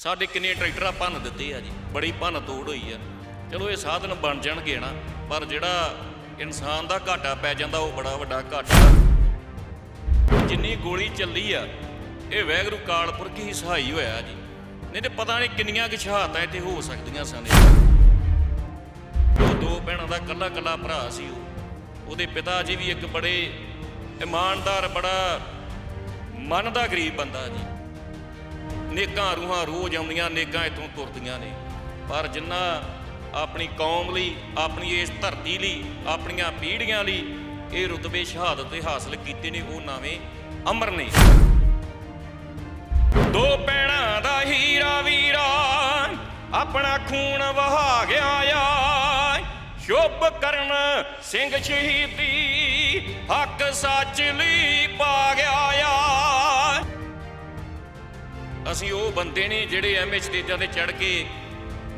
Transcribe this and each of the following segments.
ਸਾਡੇ ਕਿੰਨੇ ਟਰੈਕਟਰਾਂ ਭੰਨ ਦਿੱਤੇ ਆ ਜੀ। ਬੜੀ ਭੰਨ ਤੋੜ ਹੋਈ ਆ। ਚਲੋ, ਇਹ ਸਾਧਨ ਬਣ ਜਾਣਗੇ ਨਾ, ਪਰ ਜਿਹੜਾ ਇਨਸਾਨ ਦਾ ਘਾਟਾ ਪੈ ਜਾਂਦਾ, ਉਹ ਬੜਾ ਵੱਡਾ ਘਾਟਾ। ਜਿੰਨੀ ਗੋਲੀ ਚੱਲੀ ਆ, ਇਹ ਵੈਗਰੂ ਕਾਲਪੁਰਖ ਹੀ ਸਹਾਈ ਹੋਇਆ ਜੀ। ਨਹੀਂ ਤੇ ਪਤਾ ਨਹੀਂ ਕਿੰਨੀਆਂ ਕਿ ਸ਼ਹਾਦਤਾਂ ਇੱਥੇ ਹੋ ਸਕਦੀਆਂ ਸਨ। ਉਹ ਦੋ ਭੈਣਾਂ ਦਾ ਕੱਲਾ ਕੱਲਾ ਭਰਾ ਸੀ ਉਹ। ਉਹਦੇ ਪਿਤਾ ਜੀ ਵੀ ਇੱਕ ਬੜੇ ਇਮਾਨਦਾਰ, ਬੜਾ ਮਨ ਦਾ ਗਰੀਬ ਬੰਦਾ ਜੀ। ਨੇਕਾਂ ਰੂਹਾਂ ਰੋਜ਼ ਆਉਂਦੀਆਂ, ਨੇਕਾਂ ਇੱਥੋਂ ਤੁਰਦੀਆਂ ਨੇ। ਪਰ ਜਿੰਨਾ ਆਪਣੀ ਕੌਮ ਲਈ, ਆਪਣੀ ਇਸ ਧਰਤੀ ਲਈ, ਆਪਣੀਆਂ ਪੀੜ੍ਹੀਆਂ ਲਈ ਇਹ ਰੁਤਬੇ, ਸ਼ਹਾਦਤ ਤੇ ਹਾਸਲ ਕੀਤੇ ਨੇ, ਉਹ ਨਾਵੇਂ ਅਮਰ ਨੇ। ਦੋ ਪੈਣਾ ਦਾ ਹੀਰਾ ਵੀਰਾ, ਆਪਣਾ ਖੂਨ ਵਹਾ ਗਿਆ ਆ। ਸ਼ੁਭ ਕਰਨ ਸਿੰਘ ਸ਼ਹੀਦੀ, ਹੱਕ ਸੱਚ ਲਈ ਪਾ ਗਿਆ ਆ। ਅਸੀਂ ਉਹ ਬੰਦੇ ਨੇ ਜਿਹੜੇ ਐਵੇਂ ਸਟੇਜਾਂ ਤੇ ਚੜ ਕੇ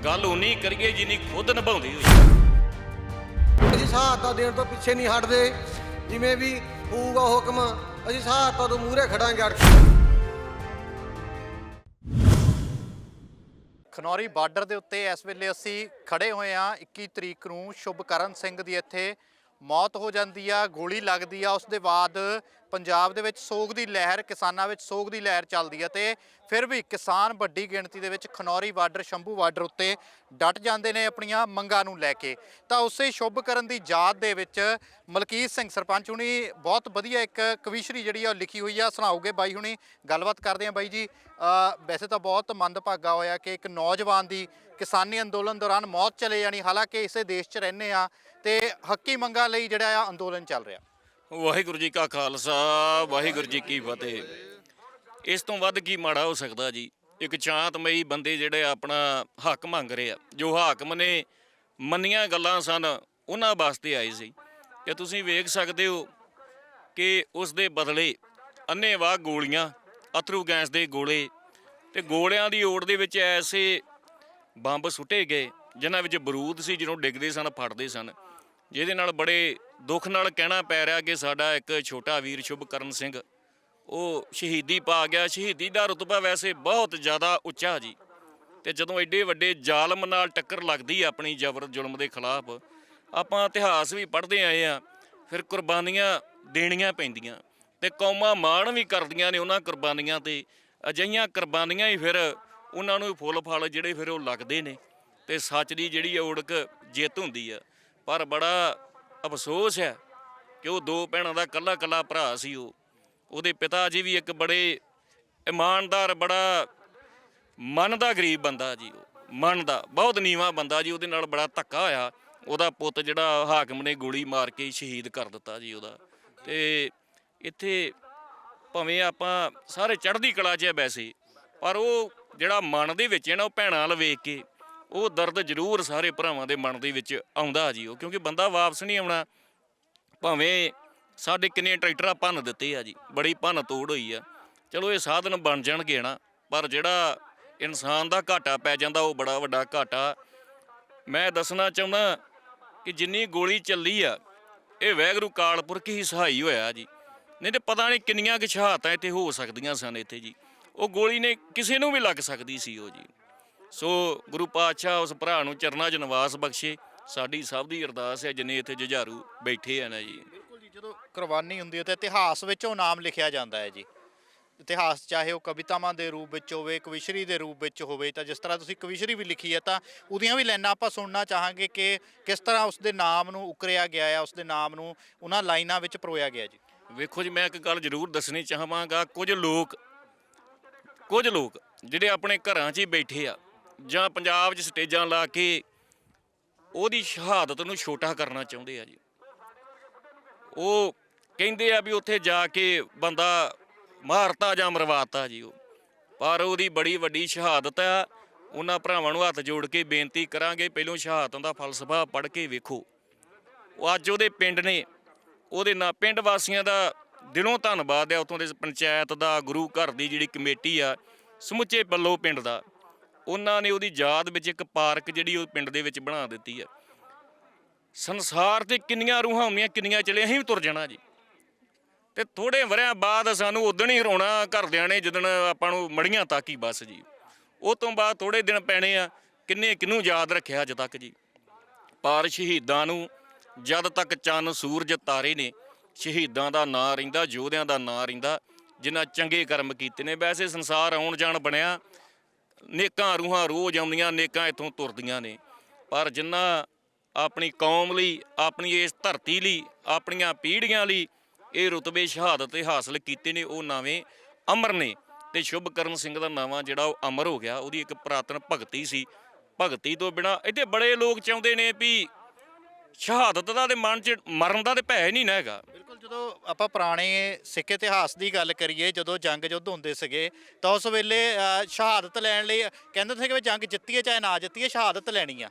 ਗੱਲ ਉਨੀ ਕਰੀਏ ਜਿੰਨੀ ਖੁਦ ਨਿਭਾਉਂਦੀ ਹੋਈ ਅਸੀਂ ਸਹਾਇਤਾ ਦੇਣ ਤੋਂ ਪਿੱਛੇ ਨਹੀਂ ਹਟਦੇ ਜਿਵੇਂ ਵੀ ਹੋਊਗਾ ਹੁਕਮ ਅਸੀਂ ਸਹਾਇਤਾ ਤੋਂ ਮੂਹਰੇ ਖੜਾਂਗੇ ਅੜ ਕੇ। ਖਨੌਰੀ ਬਾਰਡਰ ਦੇ ਉੱਤੇ ਇਸ ਵੇਲੇ ਅਸੀਂ ਖੜੇ ਹੋਏ ਹਾਂ। 21 ਤਰੀਕ ਨੂੰ ਸ਼ੁਭਕਰਨ ਸਿੰਘ ਦੀ ਇੱਥੇ ਮੌਤ ਹੋ ਜਾਂਦੀ ਆ ਗੋਲੀ ਲੱਗਦੀ ਆ। ਉਸ ਦੇ ਬਾਅਦ ਪੰਜਾਬ ਦੇ ਵਿੱਚ ਸੋਗ ਦੀ ਲਹਿਰ, ਕਿਸਾਨਾਂ ਵਿੱਚ ਸੋਗ ਦੀ ਲਹਿਰ ਚੱਲਦੀ ਹੈ ਤੇ ਫਿਰ ਵੀ ਕਿਸਾਨ ਵੱਡੀ ਗਿਣਤੀ ਦੇ ਵਿੱਚ ਖਨੌਰੀ ਬਾਰਡਰ, ਸ਼ੰਭੂ ਬਾਰਡਰ ਉੱਤੇ ਡਟ ਜਾਂਦੇ ਨੇ ਆਪਣੀਆਂ ਮੰਗਾਂ ਨੂੰ ਲੈ ਕੇ। ਤਾਂ ਉਸੇ ਸ਼ੁਭਕਰਨ ਦੀ ਯਾਦ ਦੇ ਵਿੱਚ ਮਲਕੀਤ ਸਿੰਘ ਸਰਪੰਚ ਹੁਣੀ ਬਹੁਤ ਵਧੀਆ ਇੱਕ ਕਵਿਸ਼ਰੀ ਜਿਹੜੀ ਆ ਉਹ ਲਿਖੀ ਹੋਈ ਆ, ਸੁਣਾਓਗੇ ਬਾਈ ਹੁਣੀ? ਗੱਲਬਾਤ ਕਰਦੇ ਆ ਬਾਈ ਜੀ। ਵੈਸੇ ਤਾਂ ਬਹੁਤ ਮੰਦਭਾਗਾ ਹੋਇਆ ਕਿ ਇੱਕ ਨੌਜਵਾਨ ਦੀ ਕਿਸਾਨੀ ਅੰਦੋਲਨ ਦੌਰਾਨ ਮੌਤ ਚਲੇ ਜਾਣੀ, ਹਾਲਾਂਕਿ ਇਸੇ ਦੇਸ਼ 'ਚ ਰਹਿੰਦੇ ਆ ਤੇ ਹੱਕੀ ਮੰਗਾਂ ਲਈ ਜਿਹੜਾ ਆ ਅੰਦੋਲਨ ਚੱਲ ਰਿਹਾ। ਵਾਹਿਗੁਰੂ ਜੀ ਕਾ ਖਾਲਸਾ, ਵਾਹਿਗੁਰੂ ਜੀ ਕੀ ਫਤਿਹ। ਇਸ ਤੋਂ ਵੱਧ ਕੀ ਮਾੜਾ ਹੋ ਸਕਦਾ ਜੀ? ਇੱਕ ਚਾਂਤਮਈ ਬੰਦੇ ਜਿਹੜੇ ਆਪਣਾ ਹੱਕ ਮੰਗ ਰਹੇ ਆ। ਜੋ ਹਾਕਮ ਨੇ ਮੰਨੀਆਂ ਗੱਲਾਂ ਸਨ, ਉਹਨਾਂ ਵਾਸਤੇ ਆਏ ਸੀ। ਕਿ ਤੁਸੀਂ ਵੇਖ ਸਕਦੇ ਹੋ ਕਿ ਉਸ ਦੇ ਬਦਲੇ ਅੰਨ੍ਹੇਵਾਹ ਗੋਲੀਆਂ, ਅਥਰੂ ਗੈਸ ਦੇ ਗੋਲੇ ਤੇ ਗੋਲਿਆਂ ਦੀ ਓੜ ਦੇ ਵਿੱਚ ਐਸੇ ਬੰਬ ਸੁੱਟੇ ਗਏ, ਜਿਨ੍ਹਾਂ ਵਿੱਚ ਬਰੂਦ ਸੀ, ਜਿਹਨੂੰ ਡਿੱਗਦੇ ਸਨ ਫਟਦੇ ਸਨ। ਜਿਹਦੇ ਨਾਲ ਬੜੇ ਦੁੱਖ ਨਾਲ ਕਹਿਣਾ ਪੈ ਰਿਹਾ ਕਿ ਸਾਡਾ ਇੱਕ ਛੋਟਾ ਵੀਰ ਸ਼ੁਭਕਰਨ ਸਿੰਘ, ਉਹ ਸ਼ਹੀਦੀ ਪਾ ਗਿਆ। ਸ਼ਹੀਦੀ ਦਾ ਰੁਤਬਾ ਵੈਸੇ ਬਹੁਤ ਜ਼ਿਆਦਾ ਉੱਚਾ ਜੀ। ਤੇ ਜਦੋਂ ਐਡੇ ਵੱਡੇ ਜ਼ਾਲਮ ਨਾਲ ਟੱਕਰ ਲੱਗਦੀ ਆਪਣੀ ਜ਼ਬਰ ਜ਼ੁਲਮ ਦੇ ਖਿਲਾਫ, ਆਪਾਂ ਇਤਿਹਾਸ ਵੀ ਪੜ੍ਹਦੇ ਆਏ ਆ, ਫਿਰ ਕੁਰਬਾਨੀਆਂ ਦੇਣੀਆਂ ਪੈਂਦੀਆਂ। ਤੇ ਕੌਮਾਂ ਮਾਣ ਵੀ ਕਰਦੀਆਂ ਨੇ ਉਹਨਾਂ ਕੁਰਬਾਨੀਆਂ ਤੇ। ਅਜਈਆਂ ਕੁਰਬਾਨੀਆਂ ਹੀ ਫਿਰ ਉਹਨਾਂ ਨੂੰ ਫੁੱਲ ਫਲ ਜਿਹੜੇ ਫਿਰ ਉਹ ਲੱਗਦੇ ਨੇ। ਤੇ ਸੱਚ ਦੀ ਜਿਹੜੀ ਓੜਕ ਜਿੱਤ ਹੁੰਦੀ ਆ। ਪਰ ਬੜਾ ਅਫਸੋਸ ਹੈ ਕਿ ਉਹ ਦੋ ਭੈਣਾਂ ਦਾ ਕੱਲਾ ਕੱਲਾ ਭਰਾ ਸੀ ਉਹ। ਉਹਦੇ ਪਿਤਾ ਜੀ ਵੀ ਇੱਕ ਬੜੇ ਇਮਾਨਦਾਰ, ਬੜਾ ਮਨ ਦਾ ਗਰੀਬ ਬੰਦਾ ਜੀ ਉਹ। ਮਨ ਦਾ ਬਹੁਤ ਨੀਵਾ ਬੰਦਾ ਜੀ, ਉਹਦੇ ਨਾਲ ਬੜਾ ਧੱਕਾ ਹੋਇਆ। ਉਹਦਾ ਪੁੱਤ ਜਿਹੜਾ ਹਾਕਮ ਨੇ ਗੋਲੀ ਮਾਰ ਕੇ ਸ਼ਹੀਦ ਕਰ ਦਿੱਤਾ ਜੀ ਉਹਦਾ। ਤੇ ਇੱਥੇ ਭਾਵੇਂ ਆਪਾਂ ਸਾਰੇ ਚੜ੍ਹਦੀ ਕਲਾ 'ਚ ਹੈ ਵੈਸੇ, ਪਰ ਉਹ ਜਿਹੜਾ ਮਨ ਦੇ ਵਿੱਚ ਹੈ ਨਾ, ਉਹ ਭੈਣਾਂ ਵੱਲ ਵੇਖ ਕੇ ਉਹ ਦਰਦ ਜ਼ਰੂਰ ਸਾਰੇ ਭਰਾਵਾਂ ਦੇ ਮਨ ਦੇ ਵਿੱਚ ਆਉਂਦਾ ਜੀ ਉਹ, ਕਿਉਂਕਿ ਬੰਦਾ ਵਾਪਸ ਨਹੀਂ ਆਉਣਾ। ਭਾਵੇਂ ਸਾਡੇ ਕਿੰਨੇ ਟਰੈਕਟਰਾਂ ਭੰਨ ਦਿੱਤੇ ਆ ਜੀ, ਬੜੀ ਭੰਨ ਤੋੜ ਹੋਈ ਆ। ਚਲੋ ਇਹ ਸਾਧਨ ਬਣ ਜਾਣਗੇ ਨਾ ਪਰ ਜਿਹੜਾ ਇਨਸਾਨ ਦਾ ਘਾਟਾ ਪੈ ਜਾਂਦਾ, ਉਹ ਬੜਾ ਵੱਡਾ ਘਾਟਾ। ਮੈਂ ਦੱਸਣਾ ਚਾਹੁੰਦਾ ਕਿ ਜਿੰਨੀ ਗੋਲੀ ਚੱਲੀ ਆ, ਇਹ ਵੈਗਰੂ ਕਾਲਪੁਰਖ ਹੀ ਸਹਾਈ ਹੋਇਆ ਜੀ। ਨਹੀਂ ਤੇ ਪਤਾ ਨਹੀਂ ਕਿੰਨੀਆਂ ਕਿ ਸ਼ਹਾਦਤਾਂ ਇੱਥੇ ਹੋ ਸਕਦੀਆਂ ਸਨ ਇੱਥੇ ਜੀ। ਉਹ ਗੋਲੀ ਨੇ ਕਿਸੇ ਨੂੰ ਵੀ ਲੱਗ ਸਕਦੀ ਸੀ ਉਹ ਜੀ। ਸੋ ਗੁਰੂ ਪਾਤਸ਼ਾਹ ਉਸ ਭਰਾ ਨੂੰ ਚਰਨਾਂ 'ਚ ਨਿਵਾਸ ਬਖਸ਼ੇ। ਸਾਡੀ ਸਭ ਦੀ ਅਰਦਾਸ ਹੈ ਜਿੰਨੇ ਇੱਥੇ ਜੁਝਾਰੂ ਬੈਠੇ ਆ ਨਾ ਜੀ। ਬਿਲਕੁਲ ਜੀ ਜਦੋਂ ਕੁਰਬਾਨੀ ਹੁੰਦੀ ਹੈ ਤਾਂ ਇਤਿਹਾਸ ਵਿੱਚ ਉਹ ਨਾਮ ਲਿਖਿਆ ਜਾਂਦਾ ਹੈ ਜੀ। ਇਤਿਹਾਸ ਚਾਹੇ ਉਹ ਕਵਿਤਾਵਾਂ ਦੇ ਰੂਪ ਵਿੱਚ ਹੋਵੇ ਕਵਿਸ਼ਰੀ ਦੇ ਰੂਪ ਵਿੱਚ ਹੋਵੇ ਤਾਂ ਜਿਸ ਤਰ੍ਹਾਂ ਤੁਸੀਂ ਕਵਿਸ਼ਰੀ ਵੀ ਲਿਖੀ ਹੈ ਤਾਂ ਉਹਦੀਆਂ ਵੀ ਲਾਈਨਾਂ ਆਪਾਂ ਸੁਣਨਾ ਚਾਹਾਂਗੇ ਕਿ ਕਿਸ ਤਰ੍ਹਾਂ ਉਸ ਦੇ ਨਾਮ ਨੂੰ ਉਕਰਿਆ ਗਿਆ ਹੈ ਉਸ ਦੇ ਨਾਮ ਨੂੰ ਉਹਨਾਂ ਲਾਈਨਾਂ ਵਿੱਚ ਪਰੋਇਆ ਗਿਆ ਜੀ। ਵੇਖੋ ਜੀ ਮੈਂ ਇੱਕ ਗੱਲ ਜ਼ਰੂਰ ਦੱਸਣੀ ਚਾਹਾਂਗਾ ਕੁਝ ਲੋਕ ਕੁਝ ਲੋਕ ਜਿਹੜੇ ਆਪਣੇ ਘਰਾਂ 'ਚ ਹੀ ਬੈਠੇ ਆ ਜਾਂ ਪੰਜਾਬ 'ਚ ਸਟੇਜਾਂ ਲਾ ਕੇ ਉਹਦੀ ਸ਼ਹਾਦਤ ਨੂੰ ਛੋਟਾ ਕਰਨਾ ਚਾਹੁੰਦੇ ਆ ਜੀ। ਉਹ ਕਹਿੰਦੇ ਆ ਵੀ ਉੱਥੇ ਜਾ ਕੇ ਬੰਦਾ ਮਾਰਤਾ ਜਾਂ ਮਰਵਾਤਾ ਜੀ ਉਹ। ਪਰ ਉਹਦੀ ਬੜੀ ਵੱਡੀ ਸ਼ਹਾਦਤ ਆ। ਉਹਨਾਂ ਭਰਾਵਾਂ ਨੂੰ ਹੱਥ ਜੋੜ ਕੇ ਬੇਨਤੀ ਕਰਾਂਗੇ, ਪਹਿਲੋਂ ਸ਼ਹਾਦਤਾਂ ਦਾ ਫਲਸਫਾ ਪੜ੍ਹ ਕੇ ਵੇਖੋ। ਉਹ ਅੱਜ ਉਹਦੇ ਪਿੰਡ ਨੇ, ਉਹਦੇ ਨਾਲ ਪਿੰਡ ਵਾਸੀਆਂ ਦਾ ਦਿਲੋਂ ਧੰਨਵਾਦ ਹੈ ਉਥੋਂ ਦੇ ਪੰਚਾਇਤ ਦਾ, ਗੁਰੂ ਘਰ ਦੀ ਜਿਹੜੀ ਕਮੇਟੀ ਆ, ਸਮੁੱਚੇ ਪੱਲੋ ਪਿੰਡ ਦਾ। ਉਹਨਾਂ ਨੇ ਉਹਦੀ ਯਾਦ ਵਿੱਚ ਇੱਕ ਪਾਰਕ ਜਿਹੜੀ ਉਹ ਪਿੰਡ ਦੇ ਵਿੱਚ ਬਣਾ ਦਿੱਤੀ ਹੈ। ਸੰਸਾਰ ਤੇ ਕਿੰਨੀਆਂ ਰੂਹਾਂ ਹੁੰਦੀਆਂ, ਕਿੰਨੀਆਂ ਚਲੇ, ਅਸੀਂ ਵੀ ਤੁਰ ਜਾਣਾ ਜੀ। ਤੇ ਥੋੜੇ ਵਰਿਆਂ ਬਾਅਦ ਸਾਨੂੰ ਉਦਣ ਹੀ ਰੋਣਾ ਘਰਦਿਆਂ ਨੇ, ਜਦੋਂ ਆਪਾਂ ਨੂੰ ਮੜੀਆਂ ਤਾਕੀ ਬਸ ਜੀ। ਉਹ ਤੋਂ ਬਾਅਦ ਥੋੜੇ ਦਿਨ ਪੈਣੇ ਆ, ਕਿੰਨੇ ਕਿਹਨੂੰ ਯਾਦ ਰੱਖਿਆ ਅੱਜ ਤੱਕ ਜੀ। ਪਰ ਸ਼ਹੀਦਾਂ ਨੂੰ ਜਦ ਤੱਕ ਚੰਨ, ਸੂਰਜ, ਤਾਰੇ ਨੇ, ਸ਼ਹੀਦਾਂ ਦਾ ਨਾਂ ਰਹਿੰਦਾ, ਯੋਧਿਆਂ ਦਾ ਨਾਂ ਰਹਿੰਦਾ, ਜਿਨ੍ਹਾਂ ਚੰਗੇ ਕਰਮ ਕੀਤੇ ਨੇ। ਵੈਸੇ ਸੰਸਾਰ ਆਉਣ ਜਾਣ ਬਣਿਆ ਨੇਕਾਂ ਰੂਹਾਂ ਰੋਜ਼ ਆਉਂਦੀਆਂ, ਨੇਕਾਂ ਇੱਥੋਂ ਤੁਰਦੀਆਂ ਨੇ। ਪਰ ਜਿਨ੍ਹਾਂ ਆਪਣੀ ਕੌਮ ਲਈ, ਆਪਣੀ ਇਸ ਧਰਤੀ ਲਈ, ਆਪਣੀਆਂ ਪੀੜ੍ਹੀਆਂ ਲਈ ਇਹ ਰੁਤਬੇ ਸ਼ਹਾਦਤ ਤੇ ਹਾਸਲ ਕੀਤੇ ਨੇ, ਉਹ ਨਾਵੇਂ ਅਮਰ ਨੇ। ਤੇ ਸ਼ੁਭਕਰਨ ਸਿੰਘ ਦਾ ਨਾਵਾਂ ਜਿਹੜਾ ਉਹ ਅਮਰ ਹੋ ਗਿਆ, ਉਹਦੀ ਇੱਕ ਪ੍ਰਾਤਨ ਭਗਤੀ ਸੀ। ਭਗਤੀ ਤੋਂ ਬਿਨਾ ਇੱਥੇ ਬੜੇ ਲੋਕ ਚਾਹੁੰਦੇ ਨੇ ਵੀ ਸ਼ਹਾਦਤ ਦਾ ਤੇ ਮਨ 'ਚ ਮਰਨ ਦਾ ਤੇ ਭੈ ਨਹੀਂ ਨਾ ਹੈਗਾ। ਬਿਲਕੁਲ ਜਦੋਂ ਆਪਾਂ ਪੁਰਾਣੇ ਸਿੱਖ ਇਤਿਹਾਸ ਦੀ ਗੱਲ ਕਰੀਏ ਜਦੋਂ ਜੰਗ ਯੁੱਧ ਹੁੰਦੇ ਸੀਗੇ ਤਾਂ ਉਸ ਵੇਲੇ ਅ, ਸ਼ਹਾਦਤ ਲੈਣ ਲਈ ਕਹਿੰਦੇ ਸੀ ਕਿ ਵੀ ਜੰਗ ਜਿੱਤੀਏ ਚਾਹੇ ਨਾ ਜਿੱਤੀਏ ਸ਼ਹਾਦਤ ਲੈਣੀ ਆ।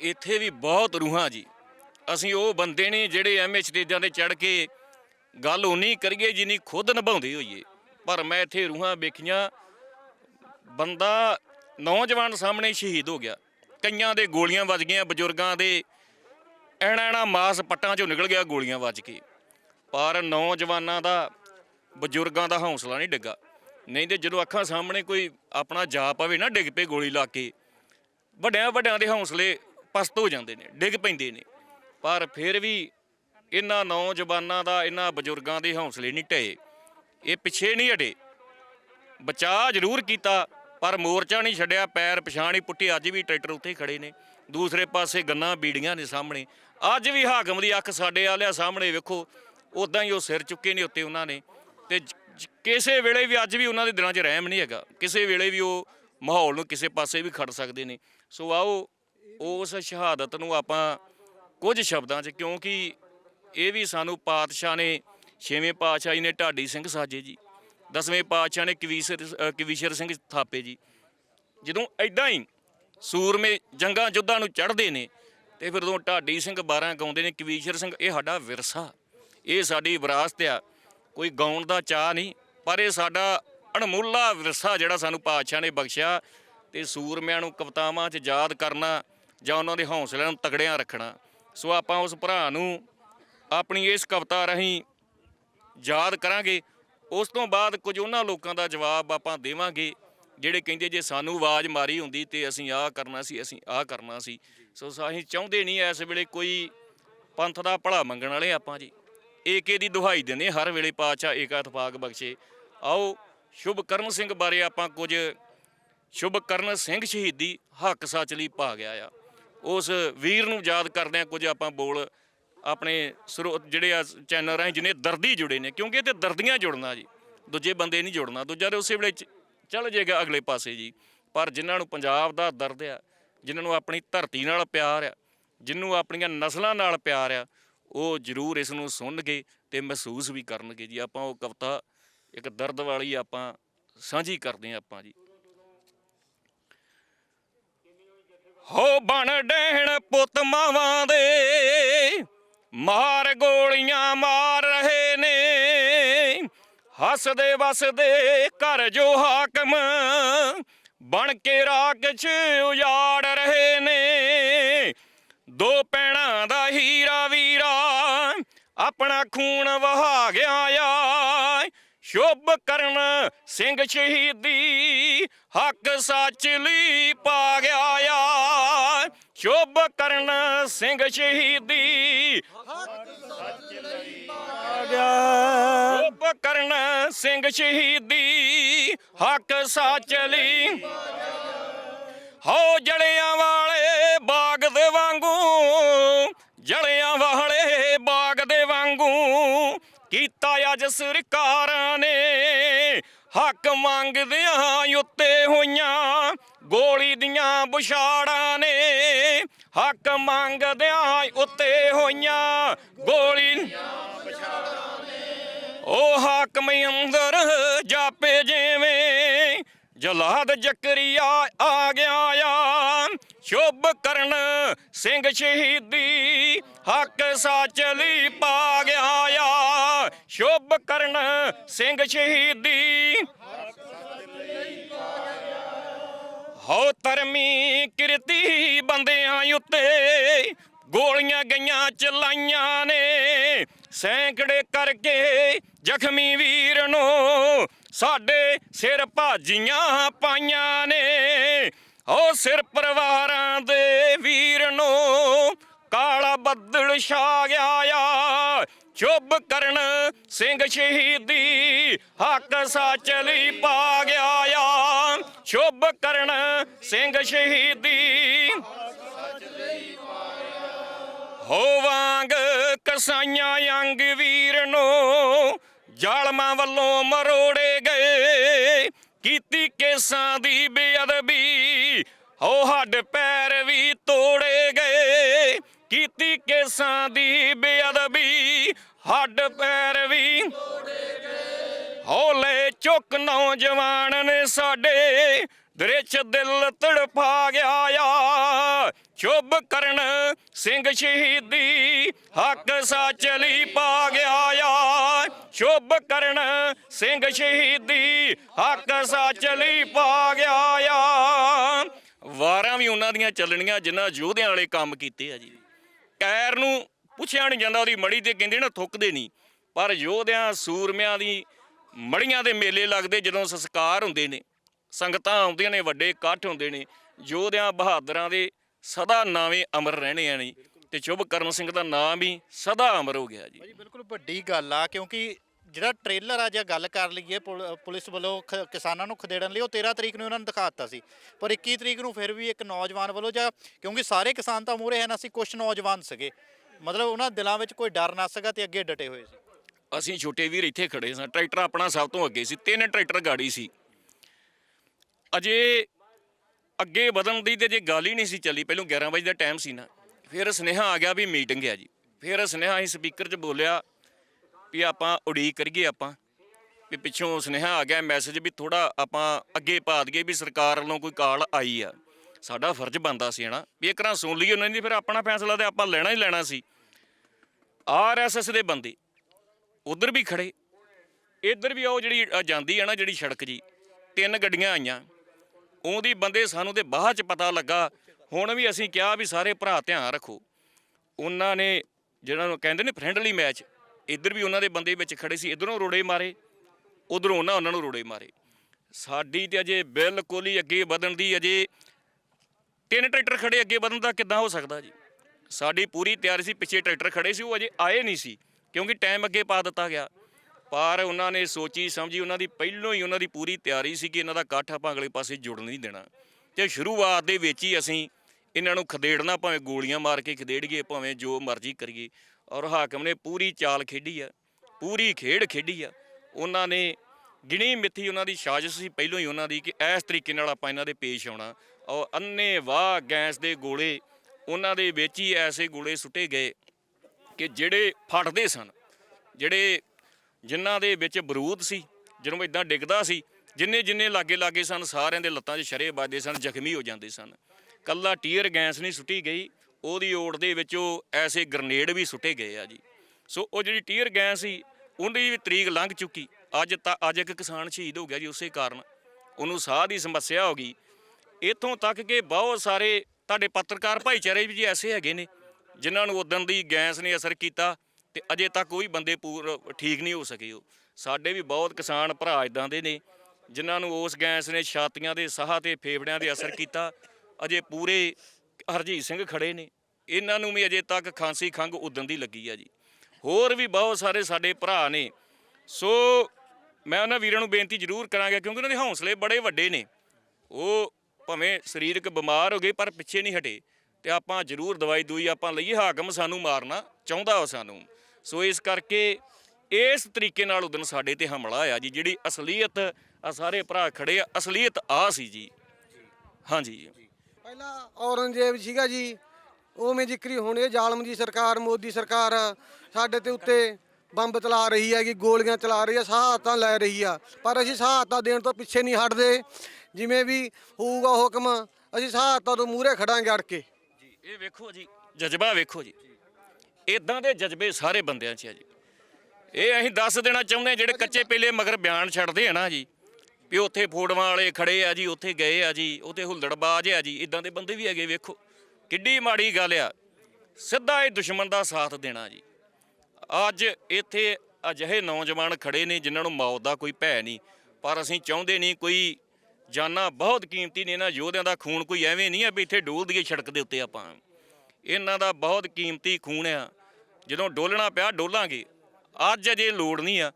ਇੱਥੇ ਵੀ ਬਹੁਤ ਰੂਹਾਂ ਜੀ। ਅਸੀਂ ਉਹ ਬੰਦੇ ਨੇ ਜਿਹੜੇ ਐਵੇਂ ਸਟੇਜਾਂ ਤੇ ਚੜ ਕੇ ਗੱਲ ਉਨੀ ਕਰੀਏ ਜਿੰਨੀ ਖੁਦ ਨਿਭਾਉਂਦੇ ਹੋਈਏ। ਪਰ ਮੈਂ ਇੱਥੇ ਰੂਹਾਂ ਵੇਖੀਆਂ ਬੰਦਾ ਨੌਜਵਾਨ ਸਾਹਮਣੇ ਸ਼ਹੀਦ ਹੋ ਗਿਆ। ਕਈਆਂ ਦੇ ਗੋਲੀਆਂ ਵੱਜ ਗਈਆਂ ਬਜ਼ੁਰਗਾਂ ਦੇ ਐਣਾ ਐਣਾ ਮਾਸ ਪੱਟਾਂ 'ਚੋਂ ਨਿਕਲ ਗਿਆ, ਗੋਲੀਆਂ ਵੱਜ ਕੇ। ਪਰ ਨੌਜਵਾਨਾਂ ਦਾ, ਬਜ਼ੁਰਗਾਂ ਦਾ ਹੌਸਲਾ ਨਹੀਂ ਡਿੱਗਾ। ਨਹੀਂ ਤੇ ਜਦੋਂ ਅੱਖਾਂ ਸਾਹਮਣੇ ਕੋਈ ਆਪਣਾ ਜਾ ਪਵੇ ਨਾ, ਡਿੱਗ ਪਏ ਗੋਲੀ ਲਾ ਕੇ। ਵੱਡਿਆਂ ਵੱਡਿਆਂ ਦੇ ਹੌਸਲੇ ਪਸਤ ਹੋ ਜਾਂਦੇ ਨੇ, ਡਿੱਗ ਪੈਂਦੇ ਨੇ। ਪਰ ਫਿਰ ਵੀ ਇਹਨਾਂ ਨੌਜਵਾਨਾਂ ਦਾ, ਇਹਨਾਂ ਬਜ਼ੁਰਗਾਂ ਦੇ ਹੌਸਲੇ ਨਹੀਂ ਢਏ। ਇਹ ਪਿੱਛੇ ਨਹੀਂ ਹਟੇ। ਬਚਾਅ ਜ਼ਰੂਰ ਕੀਤਾ, ਪਰ ਮੋਰਚਾ ਨਹੀਂ ਛੱਡਿਆ, ਪੈਰ ਪਛਾਣ ਹੀ ਪੁੱਟੀ। ਅੱਜ ਵੀ ਟਰੈਕਟਰ ਉੱਥੇ ਹੀ ਖੜੇ ਨੇ। ਦੂਸਰੇ ਪਾਸੇ ਗੰਨਾ ਬੀੜੀਆਂ ਨੇ ਸਾਹਮਣੇ। ਅੱਜ ਵੀ ਹਾਕਮ ਦੀ ਅੱਖ ਸਾਡੇ ਆਲਿਆ ਸਾਹਮਣੇ ਵੇਖੋ ਉਦਾਂ ਹੀ ਉਹ ਸਿਰ ਚੁੱਕੇ ਨੇ ਉੱਤੇ ਉਹਨਾਂ ਨੇ। ਤੇ ਕਿਸੇ ਵੇਲੇ ਵੀ ਅੱਜ ਵੀ ਉਹਨਾਂ ਦੇ ਦਿਨਾਂ 'ਚ ਰਹਿਮ ਨਹੀਂ ਹੈਗਾ। ਕਿਸੇ ਵੇਲੇ ਵੀ ਉਹ ਮਾਹੌਲ ਨੂੰ ਕਿਸੇ ਪਾਸੇ ਵੀ ਖੜ ਸਕਦੇ ਨੇ। ਸੋ ਆਓ, ਉਸ ਸ਼ਹਾਦਤ ਨੂੰ ਆਪਾਂ ਕੁਝ ਸ਼ਬਦਾਂ 'ਚ, ਕਿਉਂਕਿ ਇਹ ਵੀ ਸਾਨੂੰ ਪਾਤਸ਼ਾਹ ਨੇ, ਛੇਵੇਂ ਪਾਤਸ਼ਾਹ ਜੀ ਨੇ ਢਾਡੀ ਸਿੰਘ ਸਾਜੇ ਜੀ, ਦਸਵੇਂ ਪਾਤਸ਼ਾਹ ਨੇ ਕਵੀਸ਼ਰ ਕਵੀਸ਼ਰ ਸਿੰਘ ਥਾਪੇ ਜੀ। ਜਦੋਂ ਐਦਾਂ ਹੀ ਸੂਰਮੇ ਜੰਗਾਂ ਯੁੱਧਾਂ ਨੂੰ ਚੜ੍ਹਦੇ ਨੇ ਤੇ ਫਿਰ ਉਦੋਂ ਢਾਡੀ ਸਿੰਘ 12 ਗਾਉਂਦੇ ਨੇ, ਕਵੀਸ਼ਰ ਸਿੰਘ, ਇਹ ਸਾਡਾ ਵਿਰਸਾ। ਇਹ ਸਾਡੀ ਵਿਰਾਸਤ ਆ। ਕੋਈ ਗਾਉਣ ਦਾ ਚਾਹ ਨਹੀਂ, ਪਰ ਇਹ ਸਾਡਾ ਅਣਮੁੱਲਾ ਵਿਰਸਾ ਜਿਹੜਾ ਸਾਨੂੰ ਪਾਤਸ਼ਾਹ ਨੇ ਬਖਸ਼ਿਆ ਤੇ ਸੂਰਮਿਆਂ ਨੂੰ ਕਵਤਾਵਾਂ 'ਚ ਯਾਦ ਕਰਨਾ ਜਾਂ ਉਹਨਾਂ ਦੇ ਹੌਸਲਿਆਂ ਨੂੰ ਤਕੜਿਆਂ ਰੱਖਣਾ। ਸੋ ਆਪਾਂ ਉਸ ਭਰਾ ਨੂੰ ਆਪਣੀ ਇਸ ਕਵਿਤਾ ਰਾਹੀਂ ਯਾਦ ਕਰਾਂਗੇ। ਉਸ ਤੋਂ ਬਾਅਦ ਕੁਝ ਉਹਨਾਂ ਲੋਕਾਂ ਦਾ ਜਵਾਬ ਆਪਾਂ ਦੇਵਾਂਗੇ, ਜਿਹੜੇ ਕਹਿੰਦੇ ਜੇ ਸਾਨੂੰ ਆਵਾਜ਼ ਮਾਰੀ ਹੁੰਦੀ ਤੇ ਅਸੀਂ ਆਹ ਕਰਨਾ ਸੀ, ਅਸੀਂ ਆਹ ਕਰਨਾ ਸੀ। ਸੋ ਅਸੀਂ ਚਾਹੁੰਦੇ ਨਹੀਂ ਇਸ ਵੇਲੇ ਕੋਈ ਪੰਥ ਦਾ ਭਲਾ ਮੰਗਣ ਵਾਲੇ ਆਪਾਂ ਜੀ। ਏਕੇ ਦੀ ਦੁਹਾਈ ਦਿੰਦੇ ਹਰ ਵੇਲੇ ਪਾਤਸ਼ਾਹ ਏਕਾ ਇਤਫਾਕ ਬਖਸ਼ੇ। ਆਓ, ਸ਼ੁਭ ਸ਼ੁਭਕਰਨ ਸਿੰਘ ਬਾਰੇ ਆਪਾਂ ਕੁਝ ਸ਼ੁਭਕਰਨ ਸਿੰਘ ਸ਼ਹੀਦੀ ਹੱਕ ਸੱਚ ਲਈ ਪਾ ਗਿਆ ਆ ਉਸ ਵੀਰ ਨੂੰ ਯਾਦ ਕਰਦੇ ਆ ਕੁਝ ਆਪਾਂ ਬੋਲ ਆਪਣੇ ਸਰੋਤ ਜਿਹੜੇ ਆ ਚੈਨਲ ਰਾਹੀਂ ਜਿਹਨੇ ਦਰਦੀ ਜੁੜੇ ਨੇ, ਕਿਉਂਕਿ ਇਹ ਤੇ ਦਰਦੀਆਂ ਜੁੜਨਾ ਜੀ। ਦੂਜੇ ਬੰਦੇ ਨਹੀਂ ਜੁੜਨਾ, ਦੂਜਾ ਤੇ ਉਸੇ ਵੇਲੇ ਚ- ਚੱਲ ਜਾਏਗਾ ਅਗਲੇ ਪਾਸੇ ਜੀ। ਪਰ ਜਿਨ੍ਹਾਂ ਨੂੰ ਪੰਜਾਬ ਦਾ ਦਰਦ ਆ ਜਿਨ੍ਹਾਂ ਨੂੰ ਆਪਣੀ ਧਰਤੀ ਨਾਲ ਪਿਆਰ ਆ ਜਿਨ੍ਹਾਂ ਆਪਣੀਆਂ ਨਸਲਾਂ ਨਾਲ ਪਿਆਰ ਆ, ਉਹ ਜ਼ਰੂਰ ਇਸ ਨੂੰ ਸੁਣਨਗੇ ਤੇ ਮਹਿਸੂਸ ਵੀ ਕਰਨਗੇ ਜੀ। ਆਪਾਂ ਉਹ ਕਵਿਤਾ ਇੱਕ ਦਰਦ ਵਾਲੀ ਆਪਾਂ ਸਾਂਝੀ ਕਰਦੇ ਆ ਆਪਾਂ ਜੀ। ਹੋ ਬਣ ਡਹਿਣ ਪੁੱਤ ਮਾਵਾਂ ਦੇ, ਮਾਰ ਗੋਲੀਆਂ ਮਾਰ ਰਹੇ ਨੇ, ਹੱਸਦੇ ਵਸਦੇ ਘਰ ਜੋ ਹਾਕਮ ਬਣ ਕੇ ਰਾਗ ਉਜਾੜ ਰਹੇ ਨੇ। ਦੋ ਪੈਣਾ ਦਾ ਹੀਰਾ ਵੀਰਾ ਆਪਣਾ ਖੂਨ ਵਹਾ ਗਿਆ ਆ। ਸ਼ੁਭ ਕਰਨ ਸਿੰਘ ਸ਼ਹੀਦੀ ਹੱਕ ਸੱਚ ਲਈ ਪਾ ਗਿਆ ਆ। ਸ਼ੁਭ ਕਰਨ ਸਿੰਘ ਸ਼ਹੀਦੀ। ਸ਼ੁਭ ਕਰਨ ਸਿੰਘ ਸ਼ਹੀਦੀ। ਹੱਕ ਸੱਚ ਲਈ। ਹੋ ਜਲਿਆਂ ਵਾਲੇ ਬਾਗ ਦੇ ਵਾਂਗੂ, ਜਲਿਆਂ ਵਾਲੇ ਬਾਗ ਦੇ ਵਾਂਗੂ ਕੀਤਾ ਅੱਜ ਸਰਕਾਰਾਂ ਨੇ। ਹੱਕ ਮੰਗਦਿਆਂ ਉੱਤੇ ਹੋਈਆਂ ਗੋਲੀ ਦੀਆਂ ਬੁਛਾੜਾਂ ਨੇ। ਹੱਕ ਮੰਗਦਿਆਂ ਉੱਤੇ ਹੋਈਆਂ ਗੋਲੀ ਉਹ ਹਾਕਮ ਅੰਦਰ ਜਾਪੇ ਜਿਵੇਂ ਜਲਾਦ ਜਕਰੀਆ ਆ ਗਿਆ ਆ। ਸ਼ੁਭ ਕਰਨ ਸਿੰਘ ਸ਼ਹੀਦੀ ਹੱਕ ਸੱਚ ਲਈ ਪਾ ਗਿਆ ਆ। ਸ਼ੁਭ ਕਰਨ ਸਿੰਘ ਸ਼ਹੀਦੀ ਹੋ ਧਰਮੀ ਕਿਰਤੀ ਗੋਲੀਆਂ ਗਈਆਂ ਚਲਾਈਆਂ ਨੇ। ਸੈਂਕੜੇ ਕਰਕੇ ਜ਼ਖਮੀ ਵੀਰ ਨੂੰ ਸਾਡੇ ਸਿਰ ਭਾਜੀਆਂ ਪਾਈਆਂ ਨੇ। ਉਹ ਸਿਰ ਪਰਿਵਾਰਾਂ ਦੇ ਵੀਰ ਨੂੰ ਕਾਲਾ ਬੱਦਲ ਛਾ ਗਿਆ ਆ। ਚੁੱਪ ਕਰਨ ਸਿੰਘ ਸ਼ਹੀਦੀ ਹੱਕ ਸੱਚ ਲਈ ਪਾ ਗਿਆ ਆ। ਚੁੱਪ ਕਰਨ ਸਿੰਘ ਸ਼ਹੀਦੀ ਹੋਵਾਂਗ ਕਸਾਈਆਂ ਅੰਗ ਵੀਰ ਨੂੰ, ਜ਼ਾਲਮਾਂ ਵੱਲੋਂ ਮਰੋੜੇ ਗਏ। ਕੀਤੀ ਕੇਸਾਂ ਦੀ ਬੇਅਦਬੀ, ਹੋ ਹੱਡ ਪੈਰ ਵੀ ਤੋੜੇ ਗਏ। ਕੀਤੀ ਕੇਸਾਂ ਦੀ ਬੇਅਦਬੀ, ਹੱਡ ਪੈਰ ਵੀ ਤੋੜੇ ਗਏ ਹੋਲੇ ਚੁੱਕ ਨੌਜਵਾਨ ਨੇ ਸਾਡੇ। ਦ੍ਰਿਸ਼ ਦਿਲ ਤੜਪਾ ਗਿਆ ਆ ਚੁੱਭ ਕਰਨ ਸਿੰਘ ਸ਼ਹੀਦੀ, ਹੱਕ ਸੱਚ ਲਈ ਪਾ ਗਿਆ ਆ ਚੁੱਪ ਕਰਨ ਸਿੰਘ ਸ਼ਹੀਦੀ, ਹੱਕ ਸੱਚ ਲਈ ਪਾ ਗਿਆ ਆ ਵਾਰਾਂ ਵੀ ਉਹਨਾਂ ਦੀਆਂ ਚੱਲਣੀਆਂ, ਜਿਨ੍ਹਾਂ ਯੋਧਿਆਂ ਵਾਲੇ ਕੰਮ ਕੀਤੇ ਆ ਜੀ। ਕੈਰ ਨੂੰ ਪੁੱਛਿਆ ਨਹੀਂ ਜਾਂਦਾ, ਉਹਦੀ ਮੜੀ ਤੇ ਕਹਿੰਦੇ ਨਾ ਥੁੱਕਦੇ ਨਹੀਂ ਪਰ ਯੋਧਿਆਂ, ਸੂਰਮਿਆਂ ਦੀ ਮੜੀਆਂ ਦੇ ਮੇਲੇ ਲੱਗਦੇ ਜਦੋਂ ਸੰਸਕਾਰ ਹੁੰਦੇ ਨੇ। ਸੰਗਤਾਂ ਆਉਂਦੀਆਂ ਨੇ, ਵੱਡੇ ਇਕੱਠ ਹੁੰਦੇ ਨੇ। ਯੋਧਿਆਂ ਬਹਾਦਰਾਂ ਦੇ ਸਦਾ ਨਾਵੇਂ ਅਮਰ ਰਹਿਣੇ ਆ ਨੇ ਤੇ ਚੁੱਭ ਕਰਨ ਸਿੰਘ ਦਾ ਨਾਮ ਹੀ ਸਦਾ ਅਮਰ ਹੋ ਗਿਆ ਜੀ। ਭਾਜੀ ਬਿਲਕੁਲ ਵੱਡੀ ਗੱਲ ਆ ਕਿਉਂਕਿ ਜਿਹੜਾ ਟ੍ਰੇਲਰ ਆ ਜੇ ਗੱਲ ਕਰ ਲਈਏ ਪੁਲ- ਪੁਲਿਸ ਵੱਲੋਂ ਖ- ਕਿਸਾਨਾਂ ਨੂੰ ਖਦੇੜਨ ਲਈ ਉਹ 13 ਤਰੀਕ ਨੂੰ ਉਹਨਾਂ ਨੂੰ ਦਿਖਾ ਦਿੱਤਾ ਸੀ। ਪਰ 21 ਤਰੀਕ ਨੂੰ ਫਿਰ ਵੀ ਇੱਕ ਨੌਜਵਾਨ ਵੱਲੋਂ ਜਾਂ ਕਿਉਂਕਿ ਸਾਰੇ ਕਿਸਾਨ ਤਾਂ ਮੂਹਰੇ ਹਨ ਅਸੀਂ ਕੁਝ ਨੌਜਵਾਨ ਸੀਗੇ। ਮਤਲਬ ਉਹਨਾਂ ਦਿਲਾਂ ਵਿੱਚ ਕੋਈ ਡਰ ਨਾ ਸੀਗਾ ਤੇ ਅੱਗੇ ਡਟੇ ਹੋਏ ਸੀ। ਅਸੀਂ ਛੋਟੇ ਵੀਰ ਇੱਥੇ ਖੜੇ ਸਾਂ ਟਰੈਕਟਰ ਆਪਣਾ ਸਭ ਤੋਂ ਅੱਗੇ ਸੀ ਤਿੰਨ ਟਰੈਕਟਰ ਗਾੜੀ ਸੀ। ਅਜੇ ਅੱਗੇ ਵਧਣ ਦੀ ਤੇ ਜੇ ਗੱਲ ਹੀ ਨਹੀਂ ਸੀ ਚੱਲੀ, ਪਹਿਲਾਂ 11 ਵਜੇ ਦਾ ਟਾਈਮ ਸੀ ਨਾ, ਫਿਰ ਸੁਨੇਹਾ ਆ ਗਿਆ ਵੀ ਮੀਟਿੰਗ ਹੈ ਜੀ। ਫਿਰ ਸੁਨੇਹਾ ਹੀ ਸਪੀਕਰ 'ਚ ਬੋਲਿਆ ਵੀ ਆਪਾਂ ਉਡੀਕ ਕਰੀਏ ਆਪਾਂ, ਵੀ ਪਿੱਛੋਂ ਸੁਨੇਹਾ ਆ ਗਿਆ ਮੈਸੇਜ ਵੀ ਥੋੜਾ ਆਪਾਂ ਅੱਗੇ ਪਾ ਦਈਏ ਵੀ ਸਰਕਾਰ ਵੱਲੋਂ ਕੋਈ ਕਾਲ ਆਈ ਆ। ਸਾਡਾ ਫਰਜ਼ ਬਣਦਾ ਸੀ ਹਨਾ, ਵੀ ਇੱਕ ਰਾਂ ਸੁਣ ਲਈਏ ਉਹਨਾਂ ਦੀ, ਫਿਰ ਆਪਣਾ ਫੈਸਲਾ ਤੇ ਆਪਾਂ ਲੈਣਾ ਹੀ ਲੈਣਾ ਸੀ। ਆਰਐਸਐਸ ਦੇ ਬੰਦੇ ਉਧਰ ਵੀ ਖੜੇ, ਇੱਧਰ ਵੀ ਉਹ ਜਿਹੜੀ ਜਾਂਦੀ ਆ ਨਾ ਜਿਹੜੀ ਸੜਕ ਜੀ, ਤਿੰਨ ਗੱਡੀਆਂ ਆਈਆਂ। ਉਹਦੀ ਬੰਦੇ ਸਾਨੂੰ ਤੇ ਬਾਅਦ ਚ ਪਤਾ ਲੱਗਾ, ਹੁਣ ਵੀ ਅਸੀਂ ਕਿਹਾ ਵੀ ਸਾਰੇ ਭਰਾ ਧਿਆਨ ਰੱਖੋ। ਉਹਨਾਂ ਨੇ ਜਿਹੜਾ ਨੂੰ ਕਹਿੰਦੇ ਨੇ ਫ੍ਰੈਂਡਲੀ ਮੈਚ, ਇੱਧਰ ਵੀ ਉਹਨਾਂ ਦੇ ਬੰਦੇ ਵਿੱਚ ਖੜੇ ਸੀ, ਇੱਧਰੋਂ ਰੋੜੇ ਮਾਰੇ, ਉਧਰੋਂ ਉਹਨਾਂ ਉਹਨਾਂ ਨੂੰ ਰੋੜੇ ਮਾਰੇ। ਸਾਡੀ ਤੇ ਅਜੇ ਬਿਲਕੁਲ ਹੀ ਅੱਗੇ ਵਧਣ ਦੀ ਅਜੇ ਤਿੰਨ ਟਰੈਕਟਰ ਖੜੇ ਅੱਗੇ ਵਧਣ ਦਾ ਕਿੱਦਾਂ ਹੋ ਸਕਦਾ ਜੀ? ਸਾਡੀ ਪੂਰੀ ਤਿਆਰੀ ਸੀ, ਪਿੱਛੇ ਟਰੈਕਟਰ ਖੜੇ ਸੀ, ਉਹ ਅਜੇ ਆਏ ਨਹੀਂ ਸੀ, ਕਿਉਂਕਿ ਟਾਈਮ ਅੱਗੇ ਪਾ ਦਿੱਤਾ ਗਿਆ। ਪਰ ਉਹਨਾਂ ਨੇ ਸੋਚੀ ਸਮਝੀ, ਉਹਨਾਂ ਦੀ ਪਹਿਲੋਂ ਹੀ ਉਹਨਾਂ ਦੀ ਪੂਰੀ ਤਿਆਰੀ ਸੀ ਕਿ ਇਹਨਾਂ ਦਾ ਇਕੱਠ ਆਪਾਂ ਅਗਲੇ ਪਾਸੇ ਜੁੜਨ ਨਹੀਂ ਦੇਣਾ। ਤੇ ਸ਼ੁਰੂਆਤ ਦੇ ਵਿੱਚ ਹੀ ਅਸੀਂ ਇਹਨਾਂ ਨੂੰ ਖਦੇੜਨਾ, ਭਾਵੇਂ ਗੋਲੀਆਂ ਮਾਰ ਕੇ ਖਦੇੜੀਏ, ਭਾਵੇਂ ਜੋ ਮਰਜ਼ੀ ਕਰੀਏ। ਔਰ ਹਾਕਮ ਨੇ ਪੂਰੀ ਚਾਲ ਖੇਡੀ ਆ, ਪੂਰੀ ਖੇਡ ਖੇਡੀ ਆ। ਉਹਨਾਂ ਨੇ ਗਿਣੀ ਮਿੱਥੀ ਉਹਨਾਂ ਦੀ ਸਾਜ਼ਿਸ਼ ਸੀ ਪਹਿਲੋਂ ਹੀ ਉਹਨਾਂ ਦੀ ਕਿ ਇਸ ਤਰੀਕੇ ਨਾਲ ਆਪਾਂ ਇਹਨਾਂ ਦੇ ਪੇਸ਼ ਆਉਣਾ। ਔਰ ਅੰਨੇ ਵਾਹ ਗੈਸ ਦੇ ਗੋਲੇ ਉਹਨਾਂ ਦੇ ਵਿੱਚ ਹੀ ਐਸੇ ਗੋਲੇ ਸੁੱਟੇ ਗਏ ਕਿ ਜਿਹੜੇ ਫਟਦੇ ਸਨ, ਜਿਹੜੇ ਜਿਨ੍ਹਾਂ ਦੇ ਵਿੱਚ ਬਰੂਦ ਸੀ ਜਦੋਂ ਇਦਾਂ ਡਿੱਗਦਾ ਸੀ, ਜਿੰਨੇ ਜਿੰਨੇ ਲਾਗੇ ਲਾਗੇ ਸਨ, ਸਾਰਿਆਂ ਦੇ ਲੱਤਾਂ 'ਚ ਸ਼ਰੇ ਵੱਜਦੇ ਸਨ, ਜ਼ਖਮੀ ਹੋ ਜਾਂਦੇ ਸਨ। ਕੱਲਾ ਟੀਅਰ ਗੈਸ ਨਹੀਂ ਸੁੱਟੀ ਗਈ, ਉਹਦੀ ਓੜ ਦੇ ਵਿੱਚ ਉਹ ਐਸੇ ਗ੍ਰਨੇਡ ਵੀ ਸੁੱਟੇ ਗਏ ਆ ਜੀ। ਸੋ ਉਹ ਜਿਹੜੀ ਟੀਅਰ ਗੈਸ ਸੀ, ਉਹਦੀ ਵੀ ਤਰੀਕ ਲੰਘ ਚੁੱਕੀ। ਅੱਜ ਤਾਂ, ਅੱਜ ਇੱਕ ਕਿਸਾਨ ਸ਼ਹੀਦ ਹੋ ਗਿਆ ਜੀ ਉਸੇ ਕਾਰਨ। ਉਹਨੂੰ ਸਾਹ ਦੀ ਸਮੱਸਿਆ ਹੋ ਗਈ। ਇਥੋਂ ਤੱਕ ਕਿ ਬਹੁਤ ਸਾਰੇ ਤੁਹਾਡੇ ਪੱਤਰਕਾਰ ਭਾਈਚਾਰੇ ਵੀ ਜੀ ਐਸੇ ਹੈਗੇ ਨੇ, ਜਿਨ੍ਹਾਂ ਨੂੰ ਉਦਣ ਦੀ ਗੈਸ ਨੇ ਅਸਰ ਕੀਤਾ। ਤੇ ਅਜੇ ਤੱਕ ਕੋਈ ਬੰਦੇ ਪੂਰ ਠੀਕ ਨਹੀਂ ਹੋ ਸਕੇ ਉਹ। ਸਾਡੇ ਵੀ ਬਹੁਤ ਕਿਸਾਨ ਭਰਾ ਇਦਾਂ ਦੇ ਨੇ, ਜਿਨ੍ਹਾਂ ਨੂੰ ਉਸ ਗੈਸ ਨੇ ਛਾਤੀਆਂ ਦੇ ਸਾਹ ਤੇ ਫੇਫੜਿਆਂ ਦੇ ਅਸਰ ਕੀਤਾ। ਅਜੇ ਪੂਰੇ ਹਰਜੀਤ ਸਿੰਘ ਖੜੇ ਨੇ। ਇਹਨਾਂ ਨੂੰ ਵੀ ਅਜੇ ਤੱਕ ਖਾਂਸੀ ਖੰਗ ਉਦਣ ਦੀ ਲੱਗੀ ਆ ਜੀ। ਹੋਰ ਵੀ ਬਹੁਤ ਸਾਰੇ ਸਾਡੇ ਭਰਾ ਨੇ। ਸੋ ਮੈਂ ਉਹਨਾਂ ਵੀਰਾਂ ਨੂੰ ਬੇਨਤੀ ਜ਼ਰੂਰ ਕਰਾਂਗਾ, ਕਿਉਂਕਿ ਉਹਨਾਂ ਦੇ ਹੌਸਲੇ ਬੜੇ ਵੱਡੇ ਨੇ। ਉਹ ਭਾਵੇਂ ਸਰੀਰਕ ਬਿਮਾਰ ਹੋ ਗਏ, ਪਰ ਪਿੱਛੇ ਨਹੀਂ ਹਟੇ। ਤੇ ਆਪਾਂ ਜ਼ਰੂਰ ਦਵਾਈ ਦੂਈ ਆਪਾਂ ਲਈਏ। ਹਾਕਮ ਸਾਨੂੰ ਮਾਰਨਾ ਚਾਹੁੰਦਾ ਉਹ ਸਾਨੂੰ। ਸੋ ਇਸ ਕਰਕੇ ਇਸ ਤਰੀਕੇ ਨਾਲ ਉਦੋਂ ਸਾਡੇ ਤੇ ਹਮਲਾ ਆਇਆ ਜੀ ਜਿਹੜੀ ਅਸਲੀਅਤ ਆ ਸਾਰੇ ਭਰਾ ਖੜੇ ਆ ਅਸਲੀਅਤ ਆ ਸੀ ਜੀ। ਹਾਂਜੀ। ਪਹਿਲਾਂ ਔਰੰਗਜ਼ੇਬ ਸੀਗਾ ਜੀ ਉਵੇਂ ਜ਼ਿਕਰੀ ਹੁਣ ਇਹ ਜ਼ਾਲਮ ਦੀ ਸਰਕਾਰ ਮੋਦੀ ਸਰਕਾਰ ਸਾਡੇ ਤੇ ਉੱਤੇ ਬੰਬ ਚਲਾ ਰਹੀ ਹੈਗੀ ਗੋਲੀਆਂ ਚਲਾ ਰਹੀ ਹੈ ਸਹਾਇਤਾ ਲੈ ਰਹੀ ਆ। ਪਰ ਅਸੀਂ ਸਹਾਇਤਾ ਦੇਣ ਤੋਂ ਪਿੱਛੇ ਨਹੀਂ ਹਟਦੇ ਜਿਵੇਂ ਵੀ ਹੋਊਗਾ ਹੁਕਮ ਅਸੀਂ ਸਹਾਇਤਾ ਤੋਂ ਮੂਹਰੇ ਖੜਾਂਗੇ ਅੜ ਕੇ। ਜੀ ਇਹ ਵੇਖੋ ਜੀ ਜਜ਼ਬਾ ਵੇਖੋ ਜੀ। ਇਦਾਂ ਦੇ ਜਜ਼ਬੇ ਸਾਰੇ ਬੰਦਿਆਂ 'ਚ ਆ ਜੀ। ਇਹ ਅਸੀਂ ਦੱਸ ਦੇਣਾ ਚਾਹੁੰਦੇ ਹਾਂ, ਜਿਹੜੇ ਕੱਚੇ ਪੇਲੇ ਮਗਰ ਬਿਆਨ ਛੱਡਦੇ ਆ ਨਾ ਜੀ, ਵੀ ਉੱਥੇ ਫੋੜਵਾਂ ਵਾਲੇ ਖੜੇ ਆ ਜੀ, ਉੱਥੇ ਗਏ ਆ ਜੀ, ਉੱਥੇ ਹੁੱਲੜਬਾਜ਼ ਆ ਜੀ ਇਦਾਂ ਦੇ ਬੰਦੇ ਵੀ ਹੈਗੇ ਵੇਖੋ। ਕਿੱਡੀ ਮਾੜੀ ਗੱਲ ਆ। ਸਿੱਧਾ ਇਹ ਦੁਸ਼ਮਣ ਦਾ ਸਾਥ ਦੇਣਾ ਜੀ। ਅੱਜ ਇੱਥੇ ਅਜਿਹੇ ਨੌਜਵਾਨ ਖੜੇ ਨੇ, ਜਿਨ੍ਹਾਂ ਨੂੰ ਮੌਤ ਦਾ ਕੋਈ ਭੈ ਨਹੀਂ। ਪਰ ਅਸੀਂ ਚਾਹੁੰਦੇ ਨਹੀਂ ਕੋਈ ਜਾਨਾਂ ਬਹੁਤ ਕੀਮਤੀ ਨੇ, ਇਹਨਾਂ ਯੋਧਿਆਂ ਦਾ ਖੂਨ ਕੋਈ ਐਵੇਂ ਨਹੀਂ ਆ ਵੀ ਇੱਥੇ ਡੋਲ ਦਈਏ ਸੜਕ ਦੇ ਉੱਤੇ ਆਪਾਂ। ਇਹਨਾਂ ਦਾ ਬਹੁਤ ਕੀਮਤੀ ਖੂਨ ਆ। ਜਦੋਂ ਡੋਲਣਾ ਪਿਆ ਡੋਲਾਂਗੇ। ਅੱਜ ਅਜੇ ਲੋੜ ਨਹੀਂ ਆ।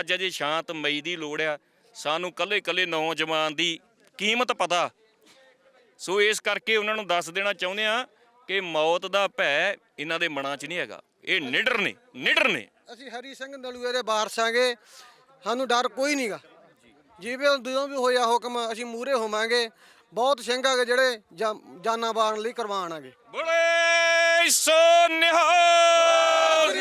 ਅੱਜ ਅਜੇ ਸ਼ਾਂਤਮਈ ਦੀ ਲੋੜ ਆ। ਸਾਨੂੰ ਕੱਲੇ ਕੱਲੇ ਨੌਜਵਾਨ ਦੀ ਕੀਮਤ ਪਤਾ। ਸੋ ਇਸ ਕਰਕੇ ਉਹਨਾਂ ਨੂੰ ਦੱਸ ਦੇਣਾ ਚਾਹੁੰਦੇ ਆ ਕਿ ਮੌਤ ਦਾ ਭੈ ਇਹਨਾਂ ਦੇ ਮਨਾਂ 'ਚ ਨਹੀਂ ਹੈਗਾ। ਇਹ ਨਿਡਰ ਨੇ ਨਿਡਰ ਨੇ। ਅਸੀਂ ਹਰੀ ਸਿੰਘ ਨਲੂਏ ਦੇ ਵਾਰਸਾਂਗੇ ਸਾਨੂੰ ਡਰ ਕੋਈ ਨਹੀਂਗਾ ਜਿਵੇਂ ਜਦੋਂ ਵੀ ਹੋਇਆ ਹੁਕਮ ਅਸੀਂ ਮੂਰੇ ਹੋਵਾਂਗੇ। ਬਹੁਤ ਸਿੰਘ ਆਗੇ ਜਿਹੜੇ ਜਾਨਾਂ ਬਾਣ ਲਈ ਕਰਵਾਣ ਆਗੇ। ਬੋਲੇ! ਸੋ ਨਿਹਾਲ